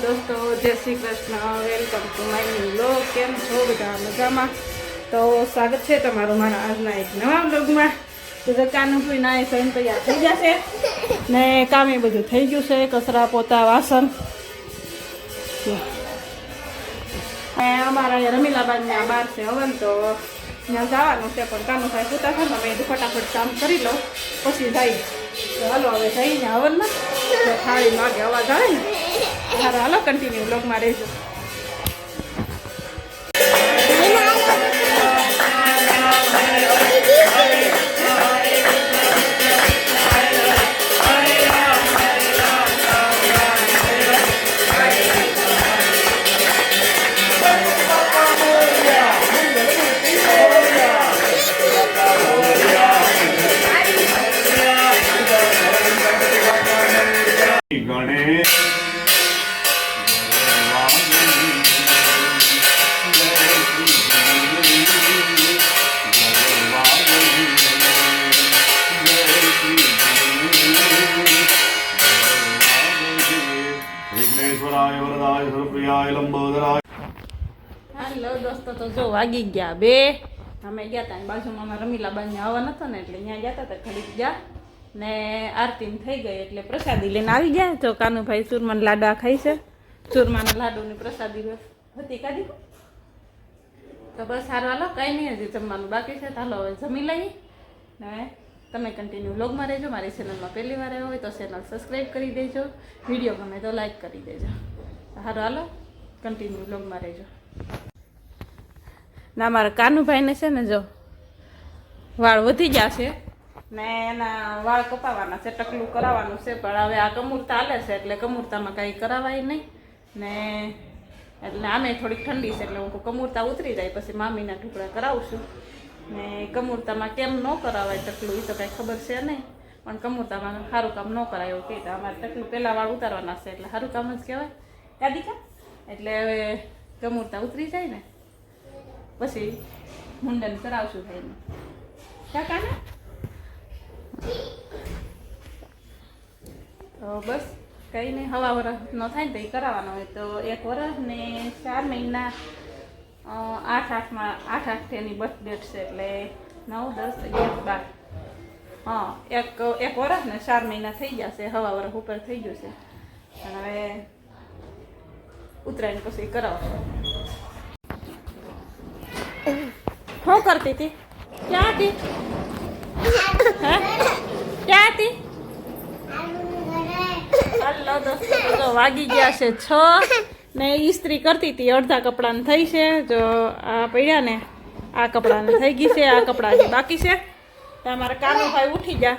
જય Shri Krishna. Welcome to my new blog કેમ છો બધા? મજામાં? તો સ્વાગત છે તમારું મારા આજના એક નવા બ્લોગમાં તો જો કાનું કોઈ ના સહીન તૈયાર થઈ જશે ને કામે બધું થઈ ગયું છે, કચરા, પોતા, વાસણ. અમારા રમીલાબાદના બાર છે હવન તો ત્યાં જવાનું છે, પણ કાનું સાહેબ પૂતા છે ને મેં ફટાફટ કામ કરી લઉં પછી જાય. તો હાલો, હવે જઈને હવનમાં થાળી માગે અવાજ આવે ને? હાલો હાલો કન્ટિન્યુ બ્લોગમાં રહેજો. હાલો દોસ્તો, તો જો વાગી ગયા બે. અમે ગયા હતા બાજુમાં અમારા રમીલાબાઈને આવવા નતો ને એટલે ત્યાં ગયા હતા ઘડીક ગયા ને આરતી થઈ ગઈ એટલે પ્રસાદી લઈને આવી ગયા. તો કાનુભાઈ ચૂરમાના લાડવા ખાઈ છે. ચૂરમાના લાડુની પ્રસાદી હતી કાઢી? તો બસ સારું હાલો, કંઈ નહીં, હજી જમવાનું બાકી છે. તો હાલો, હવે જમી લઈએ. ને તમે કન્ટિન્યુ વ્લોગમાં રહેજો. મારી ચેનલમાં પહેલી વાર આવ્યો હોય તો ચેનલ સબસ્ક્રાઈબ કરી દેજો. વીડિયો ગમે તો લાઈક કરી દેજો. સારું હાલો. કન્ટિન્યુ બ્લોગમાં રહેજો. ના, મારા કાનુભાઈને છે ને જો, વાળ વધી ગયા છે. ને એના વાળ કપાવવાના છે, ટકલું કરાવવાનું છે, પણ હવે આ કમૂરતા હાલે છે, એટલે કમૂરતામાં કાંઈ કરાવાય નહીં. ને એટલે આમે થોડીક ઠંડી છે, એટલે હું કમૂરતા ઉતરી જાય, પછી મામીના ટુકડા કરાવશું. ને કમૂરતામાં કેમ ન કરાવાય ટકલું, એ તો કાંઈ ખબર છે નહીં. પણ કમૂરતામાં સારું કામ ન કરાય એવું કહેતા અમારે ટકલું પહેલાં વાળ ઉતારવાના છે, એટલે સારું કામ જ કહેવાય. કાદિકા એટલે હવે કમૂરતા ઉતરી જાય ને, પછી મુંડન કરાવશું ભાઈને. કાકાને તો બસ, કંઈ નહીં હવા વરસ ન થાય ને તો એ કરાવવાનો હોય. તો એક વરસ ને ચાર મહિના આઠ આઠમાં, આઠ આઠ એની બર્થ ડેટ છે એટલે નવ, દસ, અગિયાર, બાર. હા, એક એક વરસ ને ચાર મહિના થઈ જશે હવા વરસ ઉપર થઈ જશે પણ હવે ઉત્તરાયણ પછી કરાવશું. શું કરતી હતી? ક્યાં હતી? ક્યાં હતી? દોસ્તો વાગી ગયા છે છ ને ઈસ્ત્રી કરતી હતી, અડધા કપડાને થઈ છે. જો આ પડ્યા ને, આ કપડાને થઈ ગઈ છે, આ કપડા બાકી છે. તમારા કાનુભાઈ ઉઠી જા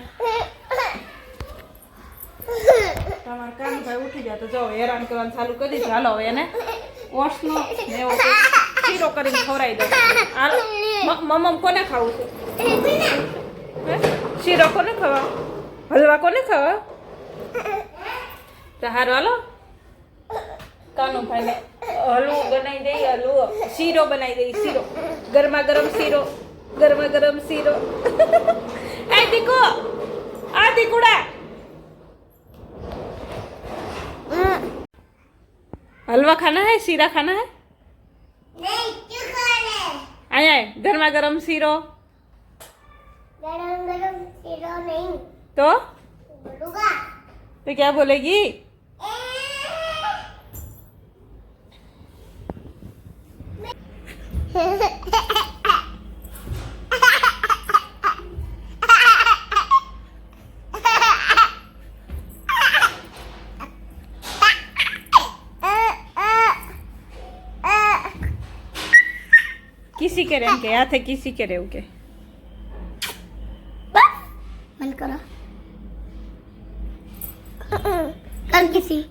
તમારા કાનુભાઈ ઉઠી જાય તો જો હેરાન કરવાનું ચાલુ કરી દીધું. હાલો, હવે એને ઓસનો એવો શીરો કરીને ખવડાવી દે હાલો મમ્મ કોને ખાવું છે? શીરો કોને ખાવા? હલવા કોને ખાવા? તો હારો, હાલો. કાનુભાઈને હલવું બનાવી દઈ હલવો. શીરો બનાવી દઈ શીરો. ગરમા ગરમ શીરો. ગરમા ગરમ શીરો. આ દીકો, આ દીકુડા. हलवा खाना है शीरा खाना है नहीं क्यों खाना है आया है गर्मा गर्म शीरो गरम गरम सीरो नहीं तो बोलूंगा तो क्या बोलेगी કરે એમ કે હાથે કિસી કરે એવું કે બસ મન કરો કર કિસી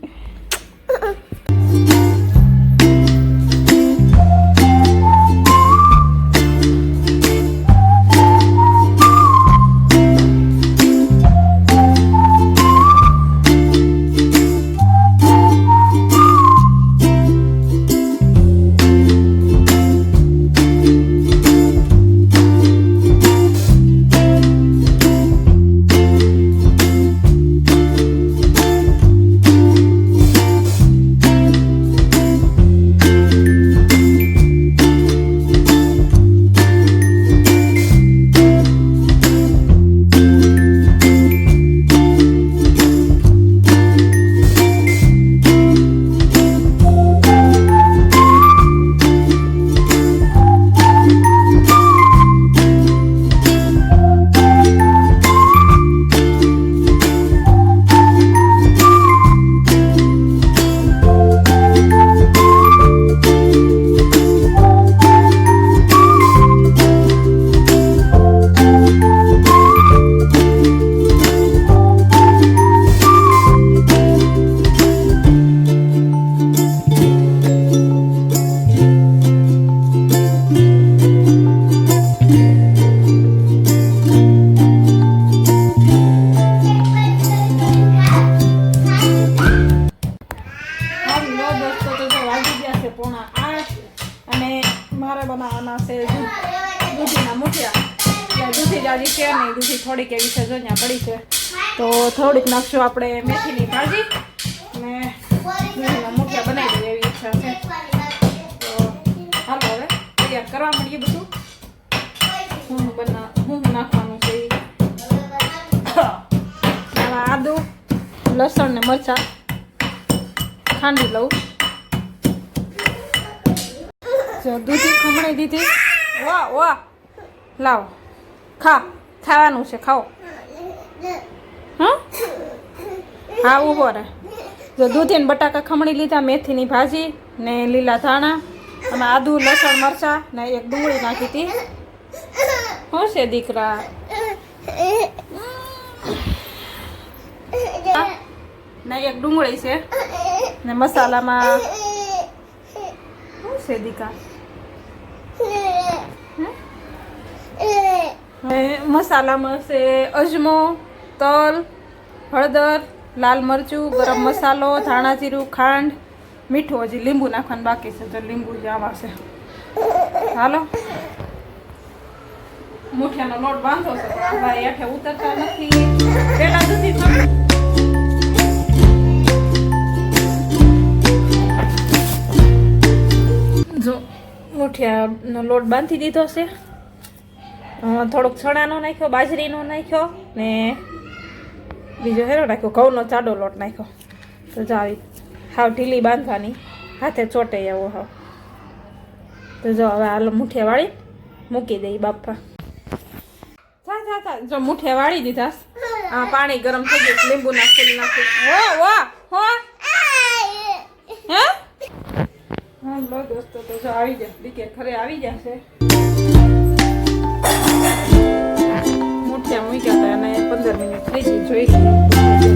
થોડીક એવી છે જો ત્યાં પડી છે. તો થોડીક નાખશું આપણે મેથીની ભાજી. અને મુઠિયા બનાવી દઈએ એવી ઈચ્છા છે. તો હાલો હવે તૈયાર કરવા મળીએ બધું. હું બના હું નાખવાનું છે. આદુ, લસણ ને મરચાં ખાંડી લઉં. દૂધી ખમણી દીધી. વાહ વાહ. લાવો. ખા. ખાવાનું છે, ખાઓ. હા? ઊભો રહે. જો દૂધી ને બટાકા ખમણી લીધા, મેથીની ભાજી ને લીલા ધાણા અને આદુ, લસણ, મરચાં ને એક ડુંગળી નાખી હતી શું છે, દીકરા? ને એક ડુંગળી છે. ને મસાલામાં શું છે દીકા હવે મળશે અજમો, તલ, હળદર, લાલ મરચું, ગરમ મસાલો, ધાણા જીરું, ખાંડ, મીઠું. હજી લીંબુ નાખવાનું બાકી છે, તો લીંબુ જ આવા છે હાલો. મુઠિયાનો લોટ બાંધો છે. ભાઈ હેઠે ઉતરતા નથી. પેલા થયું જો, મુઠિયાનો લોટ બાંધી દીધો છે. થોડોક ચણાનો નાખ્યો, બાજરીનો નાખ્યો ને બીજો હેરો નાખ્યો, ઘઉંનો ચાડો લોટ નાખ્યો. તો જો આવી, હાવ ઢીલી બાંધવાની, હાથે ચોટે આવો હાવ. તો જો હવે હાલ મુઠિયા વાળી મૂકી દઈ બાપા. જા જા જા મુઠિયા વાળી દીધા. આ પાણી ગરમ થઈ ગયું, લીંબુ નાખી નાખી હો હો હો. હે? હા દોસ્તો તો જો આવી જાય દીકે ખરે આવી જશે મુઠિયા મૂક્યા હતા અને પંદર મિનિટ થઈ ગઈ જોઈ.